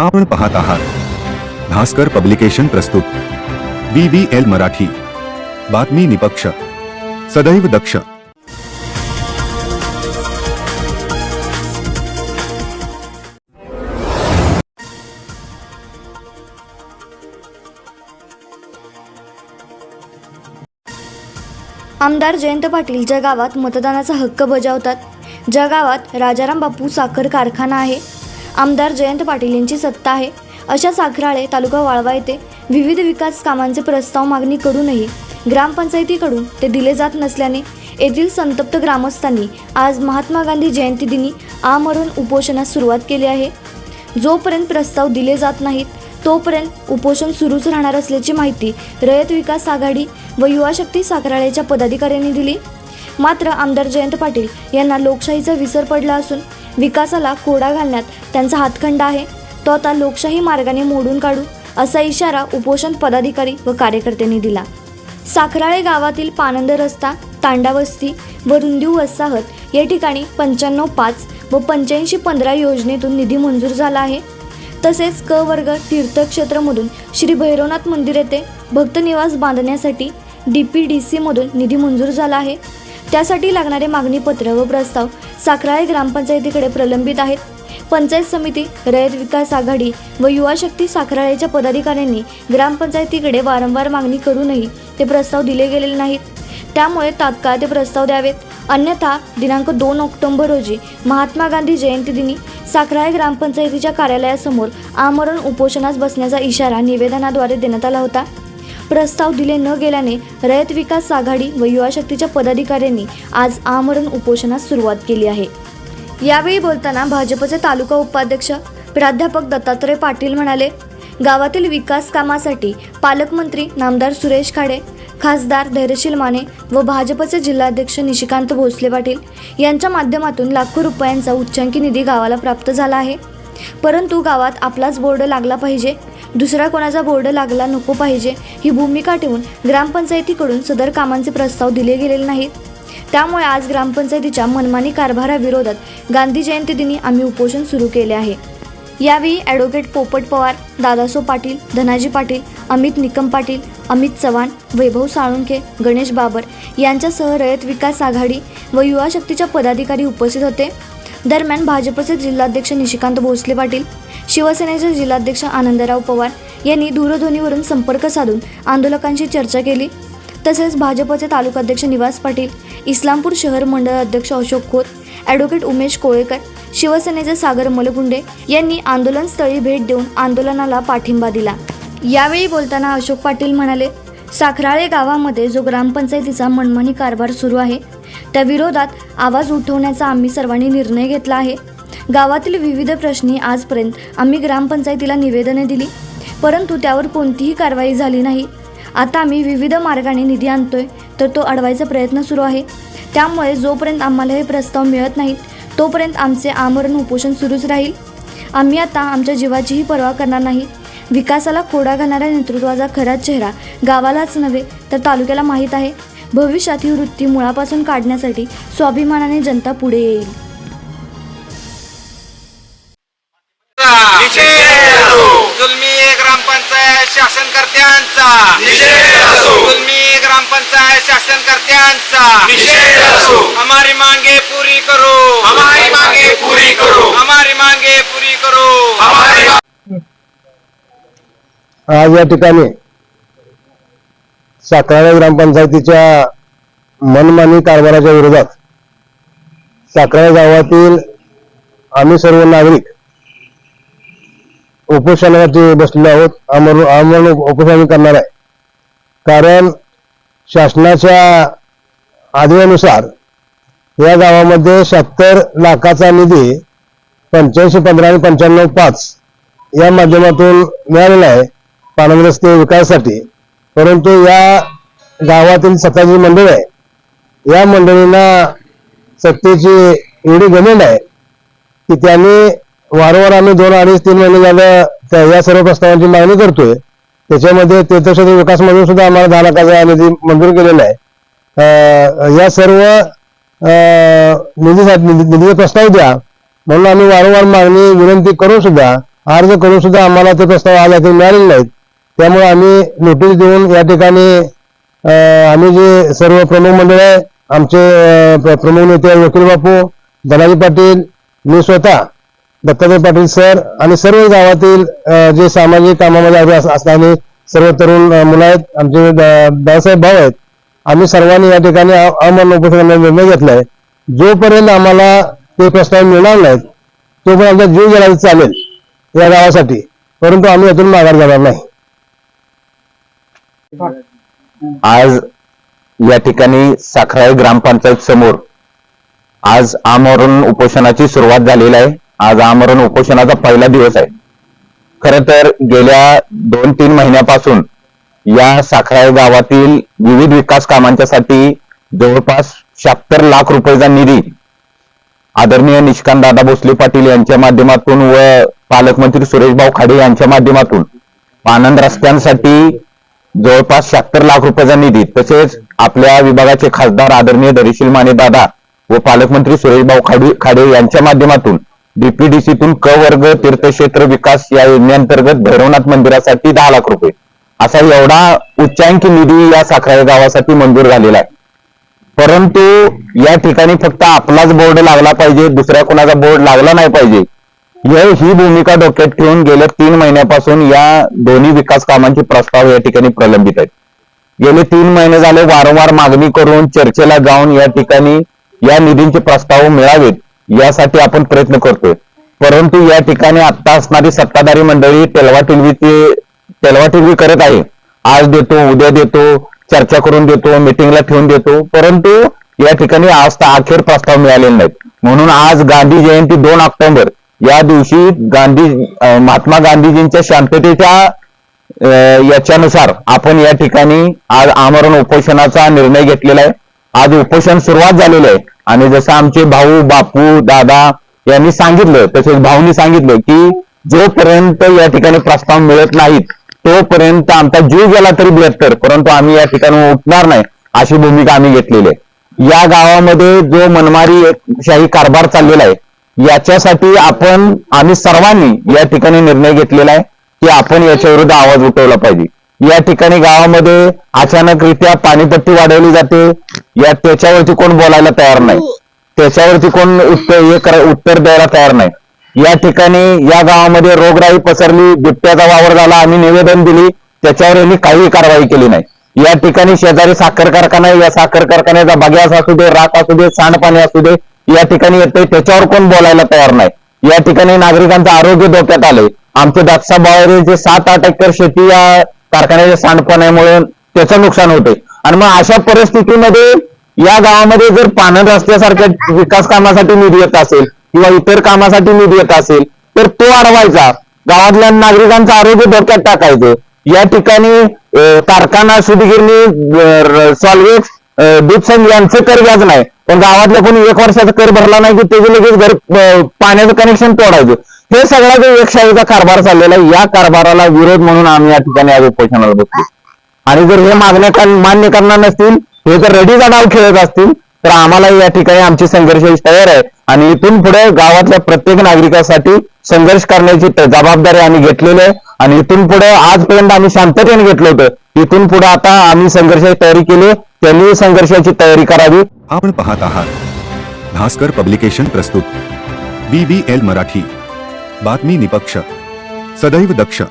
आपण पाहत आहात. भास्कर पब्लिकेशन प्रस्तुत. B B L Marathi. बातमी निपक्ष. सदैव दक्ष. आमदार जयंत पाटील ज्या गावात मतदानाचा हक्क बजावतात ज्या गावात राजाराम बापू साखर कारखाना आहे आमदार जयंत पाटील यांची सत्ता आहे. अशा साखराळे तालुका वाळवा येथे विविध विकास कामांचे प्रस्ताव मागणी करूनही ग्रामपंचायतीकडून ते दिले जात नसल्याने येथील संतप्त ग्रामस्थांनी आज महात्मा गांधी जयंती दिनी आमरण उपोषणास सुरुवात केली आहे. जोपर्यंत प्रस्ताव दिले जात नाहीत तोपर्यंत उपोषण सुरूच राहणार असल्याची माहिती रयत विकास आघाडी व युवा शक्ती साखराळेच्या पदाधिकाऱ्यांनी दिली. मात्र आमदार जयंत पाटील यांना लोकशाहीचा विसर पडला असून विकासाला कोडा घालण्यात त्यांचा हातखंडा आहे. तो आता लोकशाही मार्गाने मोडून काढू असा इशारा उपोषण पदाधिकारी व कार्यकर्त्यांनी दिला. साखराळे गावातील पानंद रस्ता तांडावस्ती व रुंदीव वसाहत या ठिकाणी पंच्याण्णव पाच व पंच्याऐंशी पंधरा योजनेतून निधी मंजूर झाला आहे. तसेच क वर्ग तीर्थक्षेत्रमधून श्री भैरवनाथ मंदिर येथे भक्तनिवास बांधण्यासाठी डी पी डी सीमधून निधी मंजूर झाला आहे. त्यासाठी लागणारे मागणीपत्र व प्रस्ताव साखराळे ग्रामपंचायतीकडे प्रलंबित आहेत. पंचायत समिती रयत विकास आघाडी व युवा शक्ती साखराळेच्या पदाधिकाऱ्यांनी ग्रामपंचायतीकडे वारंवार मागणी करूनही ते प्रस्ताव दिले गेलेले नाहीत. त्यामुळे तात्काळ ते प्रस्ताव द्यावेत. अन्यथा दिनांक दोन ऑक्टोबर रोजी महात्मा गांधी जयंती दिनी साखराळे ग्रामपंचायतीच्या कार्यालयासमोर आमरण उपोषणास बसण्याचा इशारा निवेदनाद्वारे देण्यात आला होता. प्रस्ताव दिले न गेल्याने रयत विकास आघाडी व युवा शक्तीच्या पदाधिकाऱ्यांनी आज आमरण उपोषणास सुरुवात केली आहे. यावेळी बोलताना भाजपचे तालुका उपाध्यक्ष प्राध्यापक दत्तात्रय पाटील म्हणाले गावातील विकास कामासाठी पालकमंत्री नामदार सुरेश खाडे खासदार धैर्यशील माने व भाजपचे जिल्हाध्यक्ष निशिकांत भोसले पाटील यांच्या माध्यमातून लाखो रुपयांचा उच्चांकी निधी गावाला प्राप्त झाला आहे. परंतु गावात आपलाच बोर्ड लागला पाहिजे दुसरा कोणाचा बोर्ड लागला नको पाहिजे ही भूमिका ठेवून ग्रामपंचायतीकडून सदर कामांचे प्रस्ताव दिले गेलेले नाहीत. त्यामुळे आज ग्रामपंचायतीच्या मनमानी कारभाराविरोधात गांधी जयंती दिनी आम्ही उपोषण सुरू केले आहे. यावेळी ॲडव्होकेट पोपट पवार दादासो पाटील धनाजी पाटील अमित निकम पाटील अमित चव्हाण वैभव साळुंखे गणेश बाबर यांच्यासह रयत विकास आघाडी व युवा शक्तीच्या पदाधिकारी उपस्थित होते. दरम्यान भाजपचे जिल्हाध्यक्ष निशिकांत भोसले पाटील शिवसेनेचे जिल्हाध्यक्ष आनंदराव पवार यांनी दूरध्वनीवरून संपर्क साधून आंदोलकांशी चर्चा केली. तसेच भाजपचे तालुकाध्यक्ष निवास पाटील इस्लामपूर शहर मंडळ अध्यक्ष अशोक खोत ॲडव्होकेट उमेश कोळेकर शिवसेनेचे सागर मलगुंडे यांनी आंदोलनस्थळी भेट देऊन आंदोलनाला पाठिंबा दिला. यावेळी बोलताना अशोक पाटील म्हणाले साखराळे गावामध्ये जो ग्रामपंचायतीचा मनमानी कारभार सुरू आहे त्या विरोधात आवाज उठवण्याचा आम्ही सर्वांनी निर्णय घेतला आहे. गावातील विविध प्रश्नी आजपर्यंत आम्ही ग्रामपंचायतीला निवेदने दिली परंतु त्यावर कोणतीही कारवाई झाली नाही. आता आम्ही विविध मार्गाने निधी आणतोय तर तो अडवायचा प्रयत्न सुरू आहे. त्यामुळे जोपर्यंत आम्हाला हे प्रस्ताव मिळत नाहीत तोपर्यंत आमचे आमरण उपोषण सुरूच राहील. आम्ही आता आमच्या जीवाचीही पर्वा करणार नाही. विकासाला खोडा घालणाऱ्या नेतृत्वाचा खरा चेहरा गावालाच नव्हे तर तालुक्याला माहीत आहे. भविष्यात ही वृत्ती मुळापासून काढण्यासाठी स्वाभिमानाने जनता पुढे येईल. जुलमी ग्रामपंचायत शासनकर्त्यांचा. जुलमी ग्रामपंचायत शासनकर्त्यांचा. हमारी मांगे पूरी करो हमारी मांगे पूरी करो हमारी मांगे पूरी करो आज या ठिकाणी साखराळे ग्रामपंचायतीच्या मनमानी कारभाराच्या विरोधात साखराळे गावातील आम्ही सर्व नागरिक उपोषणावरती बसलेलो आहोत. आमरण आमरण उपोषण करणार आहे. कारण शासनाच्या आदेशानुसार या गावामध्ये शहात्तर लाखाचा निधी पंच्याऐंशी पंधरा आणि पंच्याण्णव पाच या माध्यमातून मिळालेला आहे. पाणंद रस्ते विकासासाठी परंतु या गावातील सत्ताची मंडळ आहे. या मंडळींना सत्तेची एवढी घमेंड आहे की त्यांनी वारंवार आम्ही दोन अडीच तीन महिने झालं त्या या सर्व प्रस्तावांची मागणी करतोय. त्याच्यामध्ये तीर्थक्षेत्र विकास म्हणून सुद्धा आम्हाला दहा लाखाचा निधी मंजूर केलेला आहे. या सर्व निधीसाठी निधी- प्रस्ताव द्या. म्हणून आम्ही वारंवार मागणी विनंती करून सुद्धा अर्ज करून सुद्धा आम्हाला ते प्रस्ताव आज ते मिळालेले नाहीत. त्यामुळे आम्ही नोटीस देऊन या ठिकाणी आम्ही जे सर्व प्रमुख मंडळ आहे आमचे प्रमुख नेते वकील बापू धनाजी पाटील मी स्वतः दत्तात्रय पाटील सर आणि सर्व गावातील जे सामाजिक कामामध्ये असणारे सर्व तरुण मुलं आहेत आमचे दादासाहेब भाऊ आहेत आम्ही सर्वांनी या ठिकाणी अ- अमरण उपोषणाचा निर्णय घेतलाय. जोपर्यंत आम्हाला ते प्रस्ताव मिळणार नाहीत तोपर्यंत आमचा जीव गेला चालेल या गावासाठी. परंतु आम्ही यातून माघार जाणार नाही. आज या ठिकाणी साखराळे ग्रामपंचायत समोर आज आमरण उपोषणाची सुरुवात झालेली आहे. आज आमरण उपोषणाचा पहिला दिवस आहे. खर तर गेल्या दोन तीन महिन्यापासून या साखराळे गावातील विविध विकास कामांच्यासाठी जवळपास शहात्तर लाख रुपयेचा निधी आदरणीय निष्कांत दादा भोसले पाटील यांच्या माध्यमातून व पालकमंत्री सुरेशभाऊ खाडे यांच्या माध्यमातून आनंद रस्त्यांसाठी जवळपास शहात्तर लाख रुपयाचा निधी तसेच आपल्या विभागाचे खासदार आदरणीय धैर्यशील माने दादा व पालकमंत्री सुरेशभाऊ खाडे खाडे यांच्या माध्यमातून डीपीडीसीतून क वर्ग तीर्थक्षेत्र विकास या योजनेअंतर्गत भैरवनाथ मंदिरासाठी दहा लाख रुपये. असा एवढा उच्चांकी निधी या साखराळे गावासाठी मंजूर झालेला आहे. परंतु या ठिकाणी फक्त आपलाच बोर्ड लागला पाहिजे दुसऱ्या कोणाचा बोर्ड लागला नाही पाहिजे. यश ही भूमिका डोक्यात ठेवून गेल्या तीन महिन्यापासून या दोन्ही विकास कामांचे प्रस्ताव या ठिकाणी प्रलंबित आहेत. गेले तीन महिने झाले वारंवार मागणी करून चर्चेला जाऊन या ठिकाणी या निधींचे प्रस्ताव मिळावेत यासाठी आपण प्रयत्न करतोय. परंतु या ठिकाणी आता असणारी सत्ताधारी मंडळी टेलवाटिलवीची टेलवाटिलवी करत आहे. आज देतो उद्या देतो चर्चा करून देतो मिटिंगला ठेवून देतो परंतु या ठिकाणी आज तर अखेर प्रस्ताव मिळालेले नाहीत. म्हणून आज गांधी जयंती दोन ऑक्टोबर या दिवशी गांधी महात्मा गांधीजींच्या शांततेच्या याच्यानुसार आपण या ठिकाणी आज आमरण उपोषणाचा निर्णय घेतलेला आहे. आज उपोषण सुरुवात झालेलं आहे. आणि जसं आमचे भाऊ बापू दादा यांनी सांगितलं तसेच भाऊनी सांगितलं की जोपर्यंत या ठिकाणी प्रस्ताव मिळत नाहीत तोपर्यंत आमचा जीव गेला तरी बेहत्तर परंतु आम्ही या ठिकाणी उठणार नाही अशी भूमिका आम्ही घेतलेली आहे. या गावामध्ये जो मनमारी शाही कारभार चाललेला आहे याच्यासाठी आपण आम्ही सर्वांनी या ठिकाणी निर्णय घेतलेला आहे की आपण याच्या विरुद्ध आवाज उठवला पाहिजे. या ठिकाणी गावामध्ये अचानकरित्या पाणीपट्टी वाढवली जाते. या त्याच्यावरती कोण बोलायला तयार नाही. त्याच्यावरती कोण उत्तर हे उत्तर द्यायला तयार नाही. या ठिकाणी या गावामध्ये रोगराई पसरली बिबट्याचा वावर झाला आम्ही निवेदन दिली त्याच्यावर यांनी काही कारवाई केली नाही. या ठिकाणी शेजारी साखर कारखाना या साखर कारखान्याचा बग्यास असू दे राख असू दे सांडपाणी असू दे या ठिकाणी येते त्याच्यावर कोण बोलायला तयार नाही. या ठिकाणी नागरिकांचं आरोग्य धोक्यात आलंय. आमचे दातसा बावरे जे सात आठ एकर शेती या कारखान्याच्या सांडपाण्यामुळे त्याचं नुकसान होते आणि मग अशा परिस्थितीमध्ये या गावामध्ये जर पान रस्त्यासारख्या विकास कामासाठी निधी येत असेल किंवा इतर कामासाठी निधी येत असेल तर तो अडवायचा गावातल्या नागरिकांचं आरोग्य धोक्यात टाकायचं. या ठिकाणी कारखाना सुदगिरणी सॉल्वेक्स दूध संघ यांचं कर व्याज नाही. पण गावातल्या कोणी एक वर्षाचा कर भरला नाही की त्याचे लगेच घर पाण्याचं कनेक्शन तोडायचं. हे सगळा जो एकशाहीचा कारभार चाललेला आहे या कारभाराला विरोध म्हणून आम्ही या ठिकाणी आज उपोषणाला बसतो आणि जर हे मागण्या मान्य करणार नसतील हे जर रेडीचा डाव खेळत असतील तर आम्हाला या ठिकाणी आमची संघर्ष तयार आहे. आणि इथून पुढे गावातल्या प्रत्येक नागरिकासाठी संघर्ष करण्याची जबाबदारी आम्ही घेतलेली आहे. आणि इथून पुढे आजपर्यंत आम्ही शांततेने घेतलं होतं. इथून पुढे आता आम्ही संघर्षाची तयारी केली त्यांनी संघर्षाची तयारी करावी. आपण पाहत आहात. भास्कर पब्लिकेशन प्रस्तुत. B B L Marathi. बातमी निपक्ष. सदैव दक्ष.